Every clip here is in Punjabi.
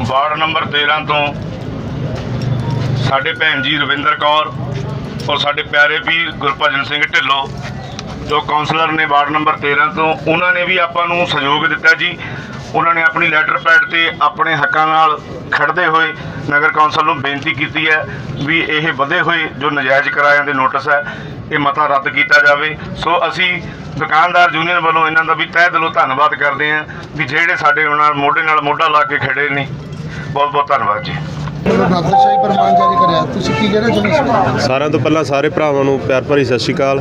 ਵਾਰਡ ਨੰਬਰ 13 ਤੋਂ ਸਾਡੇ ਭੈਣ ਜੀ ਰਵਿੰਦਰ ਕੌਰ ਔਰ ਸਾਡੇ ਪਿਆਰੇ ਵੀਰ ਗੁਰਭਜਨ ਸਿੰਘ ਢਿੱਲੋਂ, ਜੋ ਕਾਉਂਸਲਰ ਨੇ ਵਾਰਡ ਨੰਬਰ 13 ਤੋਂ, ਉਹਨਾਂ ਨੇ ਵੀ ਆਪਾਂ ਨੂੰ ਸਹਿਯੋਗ ਦਿੱਤਾ ਜੀ। ਉਹਨਾਂ ਨੇ ਆਪਣੀ ਲੈਟਰ ਪੈਡ ਤੇ ਆਪਣੇ ਹੱਕਾਂ ਨਾਲ ਖੜਦੇ ਹੋਏ ਨਗਰ ਕੌਂਸਲ ਨੂੰ ਬੇਨਤੀ ਕੀਤੀ ਹੈ ਵੀ ਇਹ ਵਧੇ ਹੋਏ ਜੋ ਨਜਾਇਜ਼ ਕਿਰਾਇਆਂ ਦੇ ਨੋਟਿਸ ਹੈ, ਇਹ ਮਤਾ ਰੱਦ ਕੀਤਾ ਜਾਵੇ। ਸੋ ਅਸੀਂ ਦੁਕਾਨਦਾਰ ਯੂਨੀਅਨ ਵੱਲੋਂ ਇਹਨਾਂ ਦਾ ਵੀ ਤਹਿ ਦਿਲੋਂ ਧੰਨਵਾਦ ਕਰਦੇ ਹਾਂ ਵੀ ਜਿਹੜੇ ਸਾਡੇ ਨਾਲ ਮੋਢੇ ਨਾਲ ਮੋਢਾ ਲਾ ਕੇ ਖੜੇ ਨੇ ਬਹੁਤ ਬਹੁਤ ਧੰਨਵਾਦ ਜੀ। ਨਾਦਰਸ਼ਾਹੀ ਪਰਮਾਨ ਜਾਰੀ ਕਰਿਆ। ਤੁਸੀਂ ਕੀ ਕਹਿਣਾ ਚਾਹੁੰਦੇ ਸੀ ਸਾਰਿਆਂ ਤੋਂ ਪਹਿਲਾਂ ਸਾਰੇ ਭਰਾਵਾਂ ਨੂੰ ਪਿਆਰ ਭਰੀ ਸਤਿ ਸ਼੍ਰੀ ਅਕਾਲ।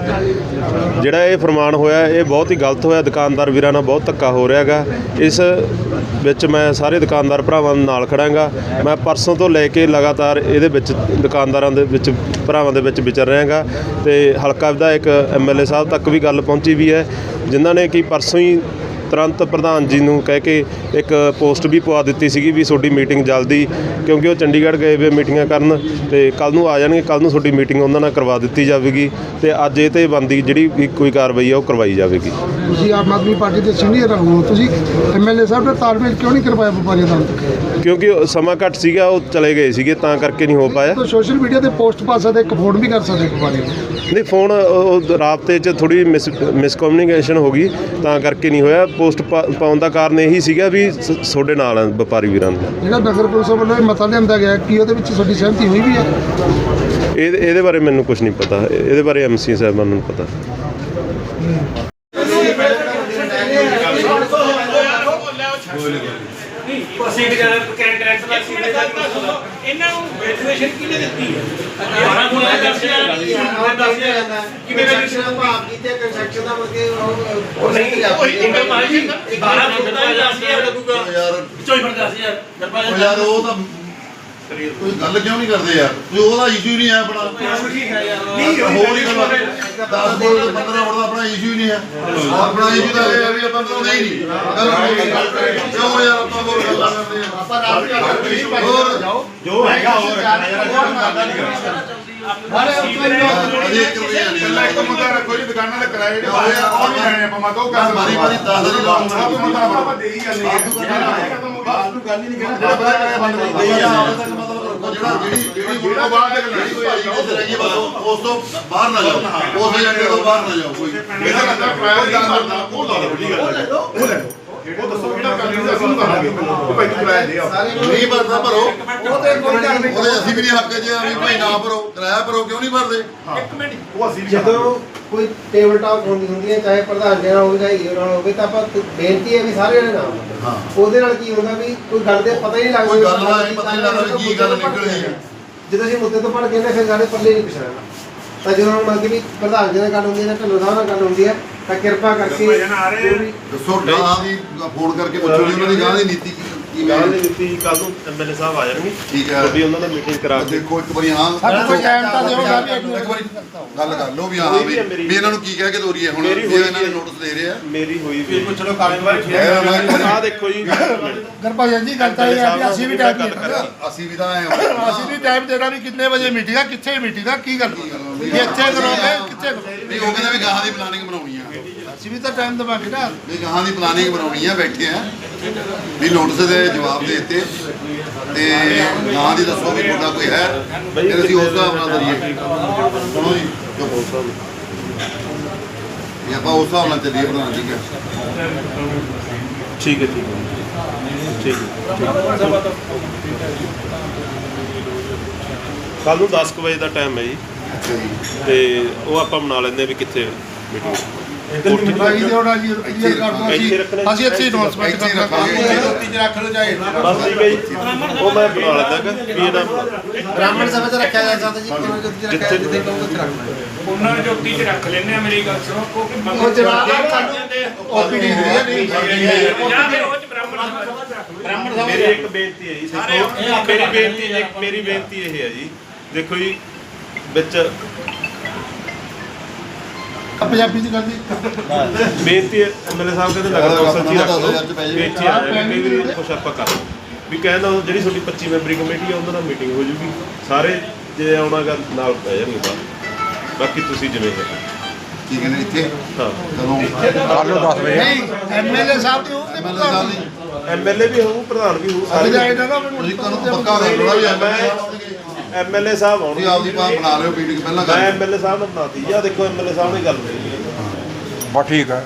ਜਿਹੜਾ ਇਹ ਫਰਮਾਨ ਹੋਇਆ ਇਹ ਬਹੁਤ ਹੀ ਗਲਤ ਹੋਇਆ। ਦੁਕਾਨਦਾਰ ਵੀਰਾਂ ਨਾਲ ਬਹੁਤ ਧੱਕਾ ਹੋ ਰਿਹਾ ਹੈਗਾ। ਇਸ ਵਿੱਚ ਮੈਂ ਸਾਰੇ ਦੁਕਾਨਦਾਰ ਭਰਾਵਾਂ ਨਾਲ ਖੜਾਂਗਾ। ਮੈਂ ਪਰਸੋਂ ਤੋਂ ਲੈ ਕੇ ਲਗਾਤਾਰ ਇਹਦੇ ਵਿੱਚ ਦੁਕਾਨਦਾਰਾਂ ਦੇ ਵਿੱਚ ਭਰਾਵਾਂ ਦੇ ਵਿੱਚ ਵਿਚਰ ਰਿਹਾ ਹੈਗਾ ਤੇ ਹਲਕਾ ਵਿਧਾਇਕ ਐਮਐਲਏ ਸਾਹਿਬ ਤੱਕ ਵੀ ਗੱਲ ਪਹੁੰਚੀ ਵੀ ਹੈ। ਜਿਨ੍ਹਾਂ ਨੇ ਕਿ ਪਰਸੋਂ ਹੀ ਤੁਰੰਤ ਪ੍ਰਧਾਨ ਜੀ ਨੂੰ ਕਹਿ ਕੇ ਇੱਕ ਪੋਸਟ ਵੀ ਪਵਾ ਦਿੱਤੀ ਸੀਗੀ ਵੀ ਤੁਹਾਡੀ ਮੀਟਿੰਗ ਜਲਦੀ ਕਿਉਂਕਿ ਉਹ ਚੰਡੀਗੜ੍ਹ ਗਏ ਵੇ ਮੀਟਿੰਗਾਂ ਕਰਨ ਤੇ ਕੱਲ ਨੂੰ ਆ ਜਾਣਗੇ ਕੱਲ ਨੂੰ ਤੁਹਾਡੀ ਮੀਟਿੰਗ ਉਹਨਾਂ ਨਾਲ ਕਰਵਾ ਦਿੱਤੀ ਜਾਵੇਗੀ ਤੇ ਅੱਜ ਇਹ ਤੇ ਬੰਦੀ ਜਿਹੜੀ ਵੀ ਕੋਈ ਕਾਰਵਾਈ ਆ ਉਹ ਕਰਵਾਈ ਜਾਵੇਗੀ। ਤੁਸੀਂ ਆਮ ਆਦਮੀ ਪਾਰਟੀ ਦੇ ਸੀਨੀਅਰ ਹੋ ਤੁਸੀਂ ਐਮਐਲਏ ਸਾਹਿਬ ਨਾਲ ਤਾਲਮੇਲ ਕਿਉਂ ਨਹੀਂ ਕਰਵਾਇਆ ਵਪਾਰੀਆਂ ਨਾਲ? ਕਿਉਂਕਿ ਉਹ ਸਮਾਂ ਘੱਟ ਸੀਗਾ ਉਹ ਚਲੇ ਗਏ ਸੀਗੇ ਤਾਂ ਕਰਕੇ ਨਹੀਂ ਹੋ ਪਾਇਆ। ਤਾਂ ਸੋਸ਼ਲ ਮੀਡੀਆ ਤੇ ਪੋਸਟ ਪਾ ਸਕਦੇ ਇੱਕ ਫੋਨ ਵੀ ਕਰ ਸਕਦੇ ਵਪਾਰੀਆਂ ਨੂੰ ਨਹੀਂ ਫੋਨ ਉਹ ਰਾਬਤੇ 'ਚ ਥੋੜੀ ਮਿਸ ਮਿਸਕਮਿਊਨੀਕੇਸ਼ਨ ਹੋ ਗਈ ਤਾਂ ਕਰਕੇ ਨਹੀਂ ਹੋਇਆ। ਪੋਸਟ ਪਾਉਣ ਦਾ ਕਾਰਨ ਇਹੀ ਸੀਗਾ ਵੀ ਤੁਹਾਡੇ ਨਾਲ ਆ ਵਪਾਰੀ ਵੀਰਾਂ ਦੇ। ਜਿਹੜਾ ਨਗਰ ਕੌਂਸਲ ਵੱਲੋਂ ਇਹ ਮਤਾ ਲਿਆਂਦਾ ਗਿਆ ਕੀ ਉਹਦੇ ਵਿੱਚ ਤੁਹਾਡੀ ਸਹਿਮਤੀ ਹੋਈ ਵੀ ਹੈ? ਇਹ ਇਹਦੇ ਬਾਰੇ ਮੈਨੂੰ ਕੁਝ ਨਹੀਂ ਪਤਾ। ਇਹਦੇ ਬਾਰੇ ਐਮਸੀ ਸਾਹਿਬਾਨ ਨੂੰ ਪਤਾ। ਸੀਟ ਜ਼ਿਆਦਾ ਕੈਂਡੀਡੇਟ ਦਾ ਸੀਟ ਦਾ ਇਹਨਾਂ ਨੂੰ ਵੈਲਿਡੇਸ਼ਨ ਕਿਹਨੇ ਦਿੱਤੀ ਹੈ? 12 ਗੁਣਾ 10000 10000 ਕਿਵੇਂ ਵੈਲਿਡੇਸ਼ਨ ਭਾਵ ਕੀਤੇ ਕੰਸਟਰਕਸ਼ਨ ਦਾ ਮਤਲਬ ਉਹ ਨਹੀਂ ਉਹ ਇੰਗਲ ਮਾਰਜਨ 12 ਗੁਣਾ 10000 ਲੱਗੂਗਾ। ਯਾਰ ਚੋਈ ਫੜ 10000 ਦਰਪਾ ਉਹ ਯਾਰ ਉਹ ਤਾਂ ਕੋਈ ਗੱਲ ਕਿਉਂ ਨਹੀਂ ਕਰਦੇ ਯਾਰ? ਕੋਈ ਉਹਦਾ ਇਸ਼ੂ ਨਹੀਂ ਹੈ ਆਪਣਾ। ਠੀਕ ਹੈ ਯਾਰ। ਨਹੀਂ ਹੋਰ ਹੀ ਗੱਲ। 10 ਬੋਲ 15 ਬੋਲ ਆਪਣਾ ਇਸ਼ੂ ਹੀ ਨਹੀਂ ਹੈ। ਆਪਣਾ ਇਸ਼ੂ ਤਾਂ ਇਹ ਹੈ ਵੀ ਆਪਾਂ ਹੀ ਨਹੀਂ। ਗੱਲ ਕਿਉਂ ਯਾਰ ਆਪਾਂ ਹੋਰ ਗੱਲਾਂ ਕਰਦੇ ਆ ਆਪਾਂ ਰਾਤ ਹੋਰ ਜੋ ਹੈਗਾ ਹੋਰ ਅਜੇ ਇੱਕ ਨਹੀਂ ਪਹਿਲਾਂ ਇੱਕ ਮੁੱਦਾ ਰੱਖੋ ਜੀ ਦੁਕਾਨਾਂ ਦੇ ਕਿਰਾਏ ਜਿਹੜੇ ਵਾਲੇ ਆ ਉਹ ਨਹੀਂ ਲੈਣੇ ਆਪਾਂ ਮਤੋਂ ਕਰ ਮਾਰੀ ਮਾਰੀ 10 ਦੀ ਲਾਉਂਗਾ ਆਪ ਮੁੱਦਾ ਆਪਾਂ ਦੇ ਹੀ ਜਾਂਦੇ ਆ ਬਾਤ ਨੂੰ ਗੱਲ ਹੀ ਨਹੀਂ ਜਿਹੜਾ ਜਿਹੜੀ ਜਿਹੜੀ ਵੋਟੋਂ ਬਾਅਦ ਦੇ ਲੜੀ ਆਈ ਕਿਤੇ ਰਹੀ ਬਸ ਉਸ ਤੋਂ ਬਾਹਰ ਨਾ ਜਾਓ ਉਸ ਏਜੰਡੇ ਤੋਂ ਬਾਹਰ ਨਾ ਜਾਓ ਕੋਈ ਇਹਦਾ ਕਿਰਾਇਆ ਦਾ ਕਰਨਾ ਉਹ ਲਾ ਲਓ ਠੀਕ ਹੈ ਉਹ ਲੈ ਲਓ ਉਹ ਦੱਸੋ ਕਿਹੜਾ ਕਰ ਲਈ ਅਸੀਂ ਨੂੰ ਕਹਾਂਗੇ ਉਹ ਭਾਈ ਤੂੰ ਕਿਰਾਇਆ ਦੇ ਆ ਨਹੀਂ ਭਰਦਾ ਭਰੋ। ਉਹਦੇ ਅਸੀਂ ਵੀ ਨਹੀਂ ਹੱਕ 'ਚ ਆ ਵੀ ਭਾਈ ਨਾ ਭਰੋ ਕਿਰਾਇਆ ਭਰੋ ਕਿਉਂ ਨਹੀਂ ਭਰਦੇ? ਉਹ ਅਸੀਂ ਵੀ ਜਦੋਂ ਕੋਈ ਟੇਬਲ ਟਾਕ ਹੁੰਦੀ ਹੁੰਦੀ ਹੈ ਚਾਹੇ ਪ੍ਰਧਾਨ ਜੀ ਨਾਲ ਹੋਵੇ ਜਾਂ ਈਓ ਨਾਲ ਹੋਵੇ ਤਾਂ ਆਪਾਂ ਬੇਨਤੀ ਹੈ ਵੀ ਸਾਰੇ ਜਣੇ ਨਾਮ ਹਾਂ। ਉਹਦੇ ਨਾਲ ਕੀ ਹੁੰਦਾ ਵੀ ਕੋਈ ਗੱਲ ਦੇ ਪਤਾ ਹੀ ਨਹੀਂ ਲੱਗਦਾ ਕੋਈ ਗੱਲ ਦਾ ਇਹ ਪਤਾ ਨਹੀਂ ਲੱਗਦਾ ਵੀ ਕੀ ਗੱਲ ਨਿਕਲਣੀ ਹੈ ਜਦੋਂ ਅਸੀਂ ਮੁੱਦੇ ਤੋਂ ਪੜ ਕੇ ਨਾ ਫਿਰ ਸਾਡੇ ਪੱਲੇ ਨਹੀਂ ਪਿਛੜਨਾ। ਤਾਂ ਜਦੋਂ ਮੰਗ ਵੀ ਪ੍ਰਧਾਨ ਜੀ ਨਾਲ ਗੱਲ ਹੁੰਦੀ ਹੈ ਜਾਂ ਢਿੱਲੋਂ ਸਾਹਿਬ ਨਾਲ ਗੱਲ ਹੁੰਦੀ ਹੈ ਤਾਂ ਕਿਰਪਾ ਕਰਕੇ ਵੀ ਦੱਸੋ ਗਾਂ ਦੀ ਫੋਨ ਕਰਕੇ ਪੁੱਛੋ ਜੀ ਉਹਨਾਂ ਦੀ ਗਾਂ ਦੀ ਨੀਤੀ ਕੀ ਗੱਲ ਹੈ ਦੀ ਨੀਤੀ ਕੱਲ ਨੂੰ ਐਮਐਲਏ ਸਾਹਿਬ ਆ ਜਾਣਗੇ। ਠੀਕ ਹੈ। ਤੁਹਾਡੀ ਉਹਨਾਂ ਨਾਲ ਮੀਟਿੰਗ ਕਰਾ ਕੇ। ਦੇਖੋ ਇੱਕ ਵਾਰੀ ਹਾਂ। ਸਾਨੂੰ ਕੋਈ time ਤਾਂ ਦਿਓ ਗੱਲ ਇੱਕ ਇੱਕ ਵਾਰੀ ਗੱਲ ਕਰ ਲਓ ਵੀ ਹਾਂ ਵੀ ਵੀ ਇਹਨਾਂ ਨੂੰ ਕੀ ਕਹਿ ਕੇ ਤੋਰੀਏ ਹੁਣ ਮੇਰੀ ਇਹ ਹੋਈ ਇਹਨਾਂ ਨੇ ਹੈ। ਨੋਟਿਸ ਦੇ ਰਹੇ ਆ। ਮੇਰੀ ਹੋਈ ਵੀ ਚਲੋ ਕਾਰੋਬਾਰ ਆਹ ਦੇਖੋ ਜੀ। ਗਰਭਾਜਨ ਜੀ ਗੱਲ ਤਾਂ ਇਹ ਹੈ ਵੀ ਅਸੀਂ ਵੀ ਟਾਈਮ ਗੱਲ ਦੇਣਾ ਕਰਾਂਗੇ। ਅਸੀਂ ਵੀ ਤਾਂ ਆਏ ਹਾਂ। ਅਸੀਂ ਵੀ ਟਾਈਮ ਦੇਣਾ ਵੀ ਕਿੰਨੇ ਵਜੇ ਮੀਟਿੰਗ ਆ ਕਿੱਥੇ ਮੀਟਿੰਗ ਆ ਕੀ ਕਰਨੀ ਜੇ ਇੱਥੇ ਕਰੋਗੇ ਕਿੱਥੇ ਕਰੋਗੇ ਨਹੀਂ ਉਹ ਕਹਿੰਦੇ ਵੀ ਗਾਹਾਂ ਦੀ ਪਲਾਨਿੰਗ ਬਣਾਉਣੀ ਆ। ਅਸੀਂ ਵੀ ਤਾਂ ਟਾਈਮ ਦੇਵਾਂਗੇ ਨਾ। ਵੀ ਗਾਹਾਂ ਦੀ ਪਲਾਨਿੰਗ ਬਣਾਉਣੀ ਆ ਬੈਠੇ ਆ। ਵੀ ਨੋਟਿਸ ਦੇ ਜਵਾਬ ਦੇ ਦਿੱਤੇ। ਤੇ ਗਾਹਾਂ ਦੀ ਦੱਸੋ ਵੀ ਤੁਹਾਡਾ ਕੋਈ ਹੈ। ਫਿਰ ਅਸੀਂ ਉਸ ਹਿਸਾਬ ਨਾਲ ਕਰੀਏ। ਸੁਣੋ ਜੀ ਜੋ ਬੋਲ ਸਾਹਿਬ ਵੀ ਆਪਾਂ ਉਸ ਹਿਸਾਬ ਨਾਲ ਚੱਲੀਏ ਹੈ? ਠੀਕ ਹੈ ਠੀਕ ਹੈ। ਠੀਕ ਹੈ ਕੱਲ ਨੂੰ 10 ਕੁ ਵਜੇ ਦਾ ਟਾਈਮ ਹੈ ਜੀ। ਤੇ ਉਹ ਆਪਾਂ ਬਣਾ ਲੈਂਦੇ ਹਾਂ ਵੀ ਕਿੱਥੇ ਮੀਟਿੰਗ ਭਾਈ ਦੇ ਹੋਣਾ ਜੀ ਕਲੀਅਰ ਕਰ ਦਿਓ ਅਸੀਂ ਅਸੀਂ ਇੱਥੇ ਅਨਾਉਂਸਮੈਂਟ ਕਰਨਾ। ਰੱਖਾਂਗੇ ਰੱਖ ਲਓ ਚਾਹੇ। ਬਸ ਠੀਕ ਹੈ ਜੀ। ਉਹ ਮੈਂ ਬਣਾ ਲੈਂਦਾ ਕਿ ਇਹਦਾ ਬ੍ਰਾਹਮਣ ਸਭਾ 'ਚ ਰੱਖਿਆ ਜਾ ਸਕਦਾ ਜੀ ਕੋਣ ਜੋਤੀ 'ਚ ਰੱਖਿਆ ਜਿੱਥੇ- ਕਹੋਗੇ ਉੱਥੇ ਰੱਖਣਾ ਉਹਨਾਂ ਨੂੰ ਜੋਤੀ ਚ ਰੱਖ ਲੈਣੇ ਆ ਮੇਰੀ ਗੱਲ ਸੁਣੋ। ਕਿਉਂਕਿ ਉਹ ਜਨਾਬ ਓਪੀਡੀ ਨਹੀਂ ਜਾਂ। ਫਿਰ ਉਹ ਚ ਬ੍ਰਾਹਮਣ ਸਭਾ ਮੇਰੀ ਇੱਕ ਬੇਨਤੀ ਹੈ ਜੀ। ਮੇਰੀ ਬੇਨਤੀ ਇੱਕ ਮੇਰੀ ਬੇਨਤੀ ਇਹ ਹੈ ਜੀ। ਦੇਖੋ ਜੀ ਵਿੱਚ ਪੰਜਾਬੀ ਚ ਕਰਦੀ ਬੇਨਤੀ ਐਮਐਲਏ ਸਾਹਿਬ ਕਹਿੰਦੇ ਨਗਰ ਕੌਂਸਲ ਚ ਹੀ ਰੱਖ ਲਓ। ਵੀ ਇੱਥੇ ਆ ਕਈ ਵਾਰੀ ਕੁਛ ਆਪਾਂ ਕਰ ਲਓ। ਵੀ ਕਹਿੰਦਾ ਜਿਹੜੀ ਤੁਹਾਡੀ 25 ਮੈਂਬਰੀ ਕਮੇਟੀ ਆ ਉਹਨਾਂ ਨਾਲ ਮੀਟਿੰਗ ਹੋ ਜੂਗੀ। ਸਾਰੇ ਜੇ ਆਉਣਾਗਾ ਨਾਲ ਪੈ ਜਾਣਗੇ ਬਾਹਰ। ਬਾਕੀ ਤੁਸੀਂ ਜਿਵੇਂ ਹੈ। ਕੀ ਕਹਿੰਦੇ ਇੱਥੇ? ਹਾਂ। ਕਦੋਂ ਨਹੀਂ ਐਮਐਲਏ ਸਾਹਿਬ ਦੀ ਉਹ ਤੇ ਐਮਐਲਏ ਸਾਹਿਬ ਦੀ। ਐਮਐਲਏ ਵੀ ਹੋਊ ਪ੍ਰਧਾਨ ਵੀ ਹੋਊ ਸਾਰੇ ਇਹਦਾ ਨਾ ਮੈਨੂੰ ਤੁਸੀਂ ਤੁਹਾਨੂੰ ਪੱਕਾ ਕਰ ਲਓ ਵੀ ਐਮਐਲਏ ਐਮਐਲਏ ਸਾਹਿਬ ਤੁਸੀਂ ਆਉਣਗੇ ਆਪਦੀ ਬਾਤ ਬਣਾ ਲਿਓ ਮੀਟਿੰਗ ਪਹਿਲਾਂ ਮੈਂ ਕਰ ਐਮਐਲਏ ਸਾਹਿਬ ਨੂੰ ਬਣਾਤੀ। ਜੀ ਆ ਦੇਖੋ ਐਮਐਲਏ ਸਾਹਿਬ ਨੇ ਗੱਲ ਕੀਤੀ ਹੈ। ਬਸ ਠੀਕ ਹੈ।